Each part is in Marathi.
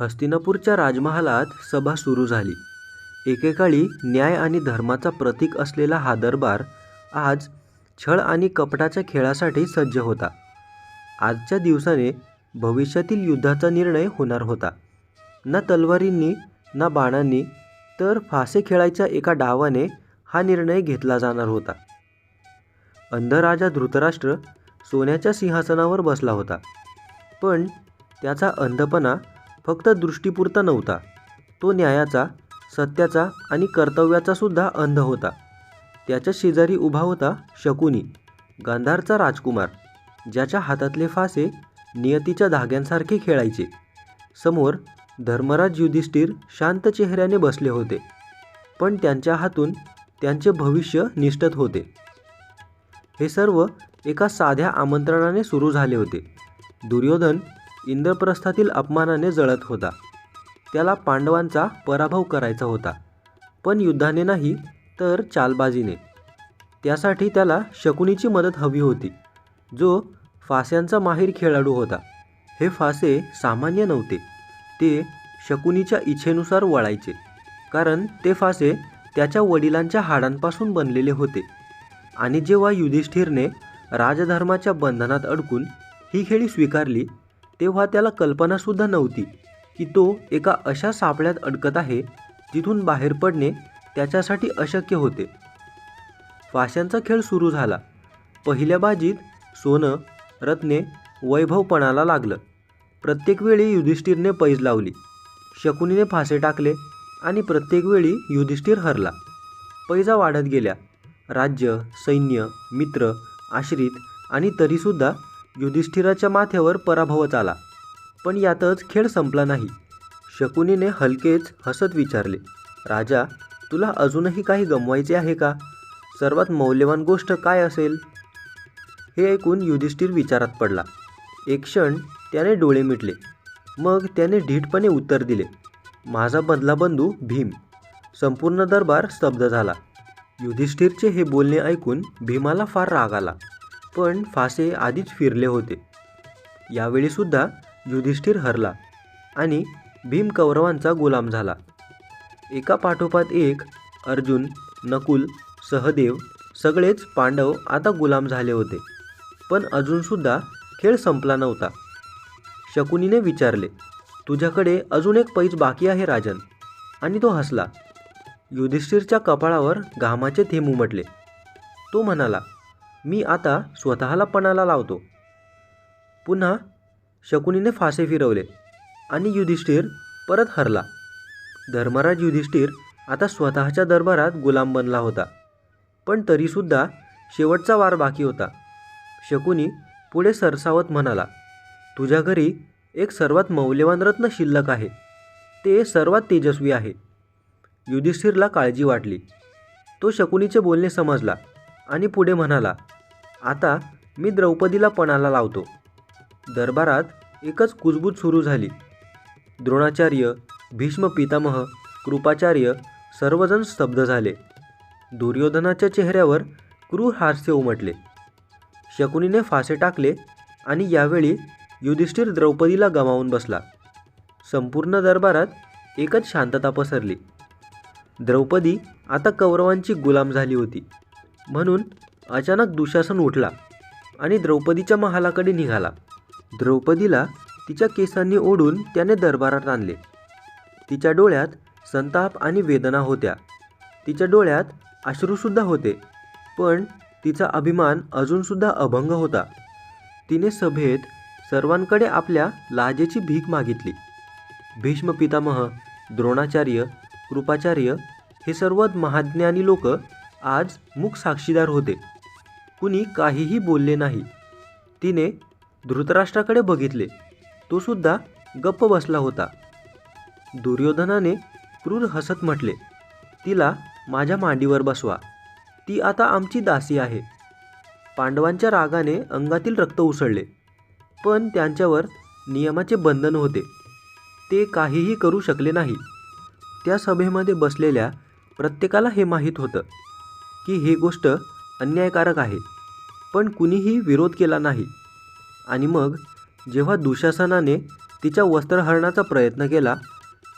हस्तिनापूरच्या राजमहालात सभा सुरू झाली. एकेकाळी न्याय आणि धर्माचा प्रतीक असलेला हा दरबार आज छळ आणि कपटाच्या खेळासाठी सज्ज होता. आजच्या दिवसाने भविष्यातील युद्धाचा निर्णय होणार होता. ना तलवारींनी ना बाणांनी तर फासे खेळायच्या एका डावाने हा निर्णय घेतला जाणार होता. अंधराजा धृतराष्ट्र सोन्याच्या सिंहासनावर बसला होता. पण त्याचा अंधपणा फक्त दृष्टीपुरता नव्हता. तो न्यायाचा सत्याचा आणि कर्तव्याचा सुद्धा अंध होता. त्याच्या शेजारी उभा होता शकुनी गांधारचा राजकुमार ज्याच्या हातातले फासे नियतीच्या धाग्यांसारखे खेळायचे. समोर धर्मराज युधिष्ठिर शांत चेहऱ्याने बसले होते. पण त्यांच्या हातून त्यांचे भविष्य निष्ठत होते. हे सर्व एका साध्या आमंत्रणाने सुरू झाले होते. दुर्योधन इंद्रप्रस्थातील अपमानाने जळत होता. त्याला पांडवांचा पराभव करायचा होता. पण युद्धाने नाही तर चालबाजीने. त्यासाठी त्याला शकुनीची मदत हवी होती जो फास्यांचा माहीर खेळाडू होता. हे फासे सामान्य नव्हते ते शकुनीच्या इच्छेनुसार वळायचे कारण ते फासे त्याच्या वडिलांच्या हाडांपासून बनलेले होते. आणि जेव्हा युधिष्ठिरने राजधर्माच्या बंधनात अडकून ही खेळी स्वीकारली तेव्हा त्याला कल्पनासुद्धा नव्हती की तो एका अशा सापळ्यात अडकत आहे जिथून बाहेर पडणे त्याच्यासाठी अशक्य होते. फाश्यांचा खेळ सुरू झाला. पहिल्या बाजीत सोनं रत्ने वैभवपणाला लागलं. प्रत्येक वेळी युधिष्ठिरने पैज लावली. शकुनीने फासे टाकले आणि प्रत्येक वेळी युधिष्ठिर हरला. पैजा वाढत गेल्या. राज्य सैन्य मित्र आश्रित आणि तरीसुद्धा युधिष्ठिराच्या माथ्यावर पराभवच आला. पण यातच खेळ संपला नाही. शकुनीने हलकेच हसत विचारले राजा तुला अजूनही काही गमवायचे आहे का? सर्वात मौल्यवान गोष्ट काय असेल? हे ऐकून युधिष्ठिर विचारात पडला. एक क्षण त्याने डोळे मिटले. मग त्याने ढीटपणे उत्तर दिले माझा बदला बंधू भीम. संपूर्ण दरबार स्तब्ध झाला. युधिष्ठिरचे हे बोलणे ऐकून भीमाला फार राग आला. पण फासे आधीच फिरले होते. यावेळीसुद्धा युधिष्ठिर हरला आणि भीम कौरवांचा गुलाम झाला. एका पाठोपाठ एक अर्जुन नकुल सहदेव सगळेच पांडव आता गुलाम झाले होते. पण अजूनसुद्धा खेळ संपला नव्हता. शकुनीने विचारले तुझ्याकडे अजून एक पैज बाकी आहे राजन. आणि तो हसला. युधिष्ठिरच्या कपाळावर घामाचे थेंब उमटले. तो म्हणाला मी आता स्वतःला पणाला लावतो. पुन्हा शकुनीने फासे फिरवले आणि युधिष्ठिर परत हरला. धर्मराज युधिष्ठिर आता स्वतःच्या दरबारात गुलाम बनला होता पण तरीसुद्धा शेवटचा वार बाकी होता. शकुनी पुढे सरसावत म्हणाला तुझ्या घरी एक सर्वात मौल्यवान रत्न शिल्लक आहे. ते सर्वात तेजस्वी आहे. युधिष्ठिरला काळजी वाटली. तो शकुनीचे बोलणे समजला आणि पुढे म्हणाला आता मी द्रौपदीला पणाला लावतो. दरबारात एकच कुजबूज सुरू झाली. द्रोणाचार्य भीष्म पितामह कृपाचार्य सर्वजण स्तब्ध झाले. दुर्योधनाच्या चेहऱ्यावर क्रूर हास्य उमटले. शकुनीने फासे टाकले आणि यावेळी युधिष्ठिर द्रौपदीला गमावून बसला. संपूर्ण दरबारात एकच शांतता पसरली. द्रौपदी आता कौरवांची गुलाम झाली होती. म्हणून अचानक दुशासन उठला आणि द्रौपदीच्या महालाकडे निघाला. द्रौपदीला तिच्या केसांनी ओढून त्याने दरबारात आणले. तिच्या डोळ्यात संताप आणि वेदना होत्या. तिच्या डोळ्यात अश्रूसुद्धा होते पण तिचा अभिमान अजूनसुद्धा अभंग होता. तिने सभेत सर्वांकडे आपल्या लाजेची भीक मागितली. भीष्म पितामह द्रोणाचार्य कृपाचार्य हे सर्व महाज्ञानी लोक आज मुख साक्षीदार होते. कुणी काहीही बोलले नाही. तिने धृतराष्ट्राकडे बघितले. तो सुद्धा गप्प बसला होता. दुर्योधनाने क्रूर हसत म्हटले तिला माझ्या मांडीवर बसवा. ती आता आमची दासी आहे. पांडवांच्या रागाने अंगातील रक्त उसळले पण त्यांच्यावर नियमाचे बंधन होते. ते काहीही करू शकले नाही. त्या सभेमध्ये बसलेल्या प्रत्येकाला हे माहीत होतं की ही गोष्ट अन्यायकारक आहे पण कुणीही विरोध केला नाही. आणि मग जेव्हा दुशासनाने तिच्या वस्त्रहरणाचा प्रयत्न केला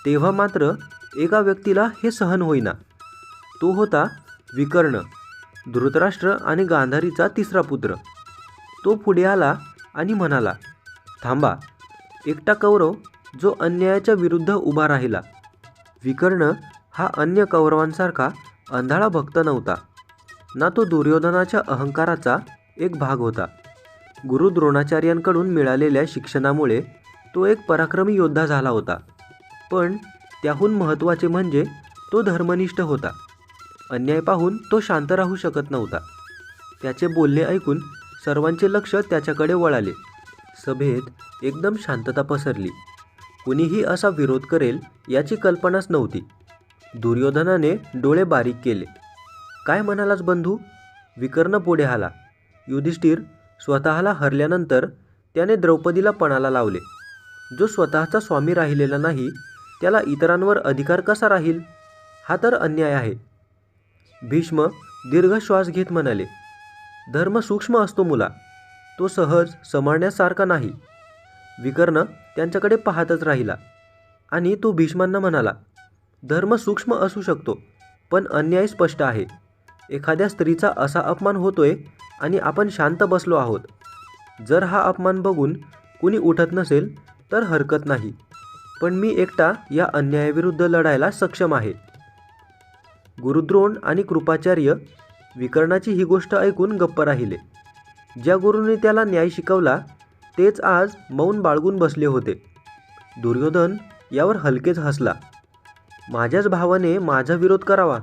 तेव्हा मात्र एका व्यक्तीला हे सहन होईना. तो होता विकर्ण धृतराष्ट्र आणि गांधारीचा तिसरा पुत्र. तो पुढे आला आणि म्हणाला थांबा एकटा कौरव जो अन्यायाच्या विरुद्ध उभा राहिला. विकर्ण हा अन्य कौरवांसारखा अंधाळा भक्त नव्हता. ना तो दुर्योधनाच्या अहंकाराचा एक भाग होता. गुरु द्रोणाचार्यांकडून मिळालेल्या शिक्षणामुळे तो एक पराक्रमी योद्धा झाला होता. पण त्याहून महत्त्वाचे म्हणजे तो धर्मनिष्ठ होता. अन्याय पाहून तो शांत राहू शकत नव्हता. त्याचे बोलणे ऐकून सर्वांचे लक्ष त्याच्याकडे वळाले. सभेत एकदम शांतता पसरली. कुणीही असा विरोध करेल याची कल्पनाच नव्हती. दुर्योधनाने डोळे बारीक केले. काय म्हणालाच बंधू? विकर्ण पुढे आला. युधिष्ठिर स्वतःला हरल्यानंतर त्याने द्रौपदीला पणाला लावले. जो स्वतःचा स्वामी राहिलेला नाही त्याला इतरांवर अधिकार कसा राहील? हा तर अन्याय आहे. भीष्म दीर्घ श्वास घेत म्हणाले धर्म सूक्ष्म असतो मुला. तो सहज समजण्यासारखा नाही. विकर्ण त्यांच्याकडे पाहतच राहिला आणि तो भीष्मांना म्हणाला धर्म सूक्ष्म असू शकतो पण अन्याय स्पष्ट आहे. एखाद्या स्त्रीचा असा अपमान होतोय आणि आपण शांत बसलो आहोत. जर हा अपमान बघून कुणी उठत नसेल तर हरकत नाही. पण मी एकटा या अन्यायाविरुद्ध लढायला सक्षम आहे. गुरुद्रोण आणि कृपाचार्य विकर्णाची ही गोष्ट ऐकून गप्प राहिले. ज्या गुरुने त्याला न्याय शिकवला तेच आज मौन बाळगून बसले होते. दुर्योधन यावर हलकेच हसला. माझ्याच भावाने माझा विरोध करावा.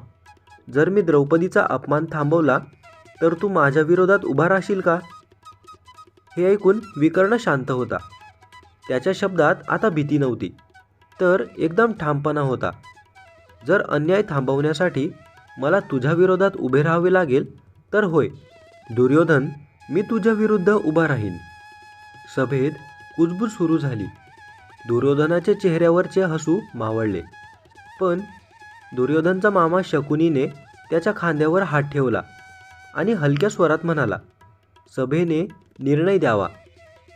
जर मी द्रौपदीचा अपमान थांबवला तर तू माझ्या विरोधात उभा राहशील का? हे ऐकून विकर्ण शांत होता. त्याच्या शब्दात आता भीती नव्हती तर एकदम ठामपणा होता. जर अन्याय थांबवण्यासाठी मला तुझ्या विरोधात उभे राहावे लागेल तर होय. दुर्योधन मी तुझ्या विरुद्ध उभा राहीन. सभेत कुजबूज सुरू झाली. दुर्योधनाच्या चेहऱ्यावरचे हसू मावळले. पण दुर्योधनचा मामा शकुनीने त्याच्या खांद्यावर हात ठेवला आणि हलक्या स्वरात म्हणाला सभेने निर्णय द्यावा.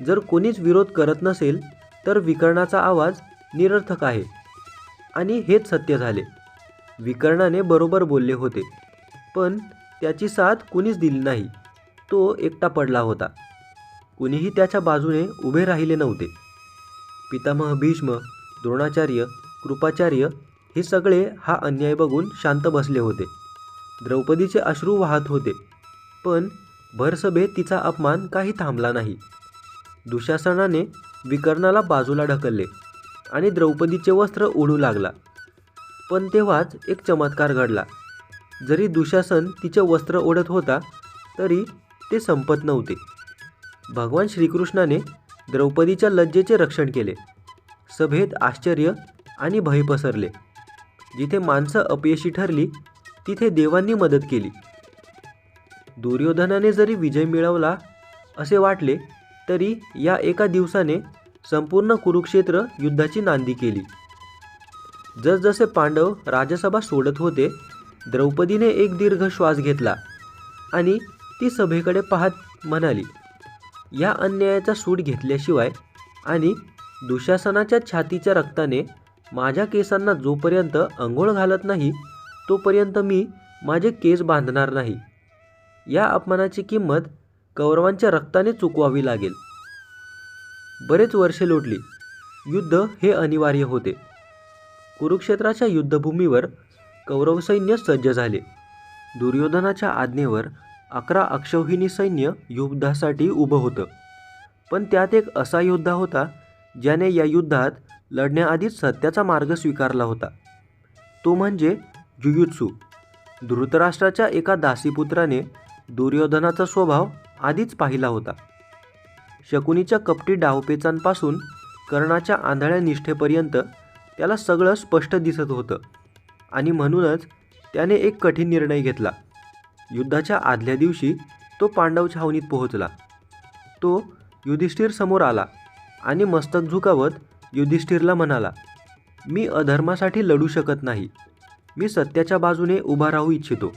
जर कोणीच विरोध करत नसेल तर विकर्णाचा आवाज निरर्थक आहे. आणि हेच सत्य झाले. विकर्णाने बरोबर बोलले होते पण त्याची साथ कुणीच दिली नाही. तो एकटा पडला होता. कुणीही त्याच्या बाजूने उभे राहिले नव्हते. पितामह भीष्म द्रोणाचार्य कृपाचार्य हे सगळे हा अन्याय बघून शांत बसले होते. द्रौपदीचे अश्रू वाहत होते. पण भरसभेत तिचा अपमान काही थांबला नाही. दुशासनाने विकर्णाला बाजूला ढकलले आणि द्रौपदीचे वस्त्र उडू लागला. पण तेव्हाच एक चमत्कार घडला. जरी दुशासन तिचे वस्त्र ओढत होता तरी ते संपत नव्हते. भगवान श्रीकृष्णाने द्रौपदीच्या लज्जेचे रक्षण केले. सभेत आश्चर्य आणि भय पसरले. जिथे माणसं अपयशी ठरली तिथे देवांनी मदत केली. दुर्योधनाने जरी विजय मिळवला असे वाटले तरी या एका दिवसाने संपूर्ण कुरुक्षेत्र युद्धाची नांदी केली. जसजसे पांडव राजसभा सोडत होते द्रौपदीने एक दीर्घ श्वास घेतला आणि ती सभेकडे पाहत म्हणाली या अन्यायाचा सूड घेतल्याशिवाय आणि दुशासनाच्या छातीच्या रक्ताने माझ्या केसांना जोपर्यंत अंघोळ घालत नाही तोपर्यंत मी माझे केस बांधणार नाही. या अपमानाची किंमत कौरवांच्या रक्ताने चुकवावी लागेल. बरेच वर्षे लोटली. युद्ध हे अनिवार्य होते. कुरुक्षेत्राच्या युद्धभूमीवर कौरव सैन्य सज्ज झाले. दुर्योधनाच्या आज्ञेवर अकरा अक्षौहिणी सैन्य युद्धासाठी उभं होतं. पण त्यात एक असा योद्धा होता ज्याने या युद्धात लढण्याआधीच सत्याचा मार्ग स्वीकारला होता. तो म्हणजे जुयुत्सू. धृतराष्ट्राच्या एका दासीपुत्राने दुर्योधनाचा स्वभाव आधीच पाहिला होता. शकुनीच्या कपटी डावपेचांपासून कर्णाच्या आंधळ्या निष्ठेपर्यंत त्याला सगळं स्पष्ट दिसत होतं आणि म्हणूनच त्याने एक कठीण निर्णय घेतला. युद्धाच्या आदल्या दिवशी तो पांडव छावणीत पोहोचला. तो युधिष्ठिर समोर आला आणि मस्तक झुकावत युधिष्ठिरला म्हणाला मी अधर्मासाठी लढू शकत नाही. मी सत्याच्या बाजूने उभा राहू इच्छितो.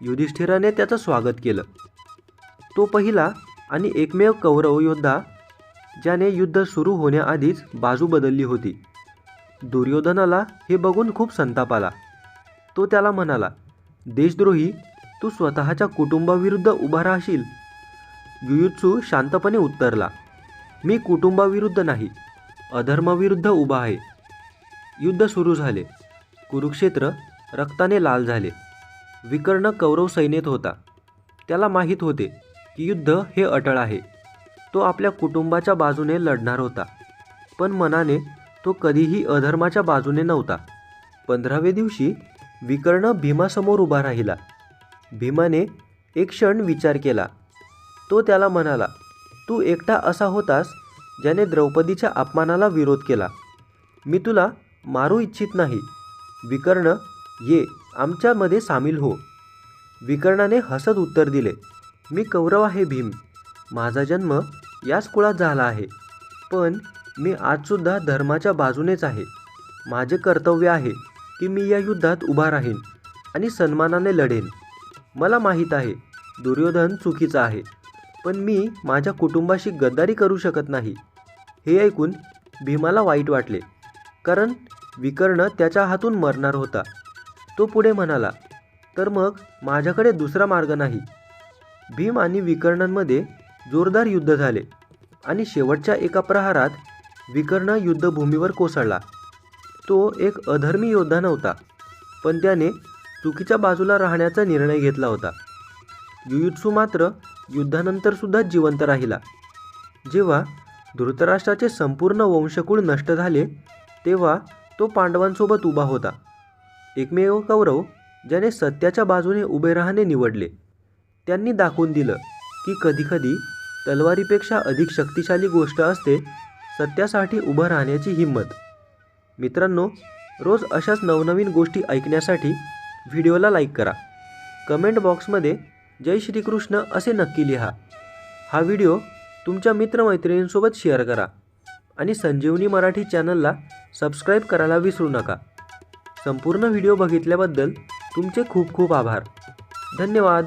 युधिष्ठिराने त्याचं स्वागत केलं. तो पहिला आणि एकमेव कौरव योद्धा ज्याने युद्ध सुरू होण्याआधीच बाजू बदलली होती. दुर्योधनाला हे बघून खूप संताप आला. तो त्याला म्हणाला देशद्रोही तू स्वतःच्या कुटुंबाविरुद्ध उभा राहशील. युयुत्सू शांतपणे उत्तरला मी कुटुंबाविरुद्ध नाही. अधर्माविरुद्ध उभा आहे. युद्ध सुरू झाले. कुरुक्षेत्र रक्ताने लाल झाले. विकर्ण कौरव सैनेत होता. त्याला माहीत होते की युद्ध हे अटळ आहे. तो आपल्या कुटुंबाच्या बाजूने लढणार होता. पण मनाने तो कधीही अधर्माच्या बाजूने नव्हता. पंधरावे दिवशी विकर्ण भीमासमोर उभा राहिला. भीमाने एक क्षण विचार केला. तो त्याला म्हणाला तू एकटा असा होतास ज्याने द्रौपदीच्या अपमानाला विरोध केला. मी तुला मारू इच्छित नाही. विकर्ण ये आमच्यामध्ये सामील हो. विकर्णाने हसत उत्तर दिले. मी कौरव आहे भीम. माझा जन्म याच कुळात झाला आहे. पण मी आजसुद्धा धर्माच्या बाजूनेच आहे. माझे कर्तव्य आहे की मी या युद्धात उभा राहीन आणि सन्मानाने लढेन. मला माहीत आहे दुर्योधन चुकीचा आहे. पण मी माझ्या कुटुंबाशी गद्दारी करू शकत नाही. हे ऐकून भीमाला वाईट वाटले कारण विकर्ण त्याच्या हातून मरणार होता. तो पुढे म्हणाला तर मग माझ्याकडे दुसरा मार्ग नाही. भीम आणि विकर्णांमध्ये जोरदार युद्ध झाले आणि शेवटच्या एका प्रहारात विकर्ण युद्धभूमीवर कोसळला. तो एक अधर्मी योद्धा नव्हता पण त्याने चुकीच्या बाजूला राहण्याचा निर्णय घेतला होता. युयुत्सू मात्र युद्धानंतरसुद्धा जिवंत राहिला. जेव्हा धृतराष्ट्राचे संपूर्ण वंशकुळ नष्ट झाले तेव्हा तो पांडवांसोबत उभा होता. एकमेव कौरव ज्याने सत्याच्या बाजूने उभे राहणे निवडले त्यांनी दाखवून दिलं की कधीकधी तलवारीपेक्षा अधिक शक्तिशाली गोष्ट असते सत्यासाठी उभं राहण्याची हिंमत. मित्रांनो रोज अशाच नवनवीन गोष्टी ऐकण्यासाठी व्हिडिओला लाईक करा. कमेंट बॉक्समध्ये जय श्रीकृष्ण असे नक्की लिहा. हा व्हिडिओ तुमच्या मित्रमैत्रिणींसोबत शेअर करा आणि संजीवनी मराठी चॅनलला सबस्क्राईब करायला विसरू नका. संपूर्ण व्हिडिओ बघितल्याबद्दल तुमचे खूप खूप आभार. धन्यवाद.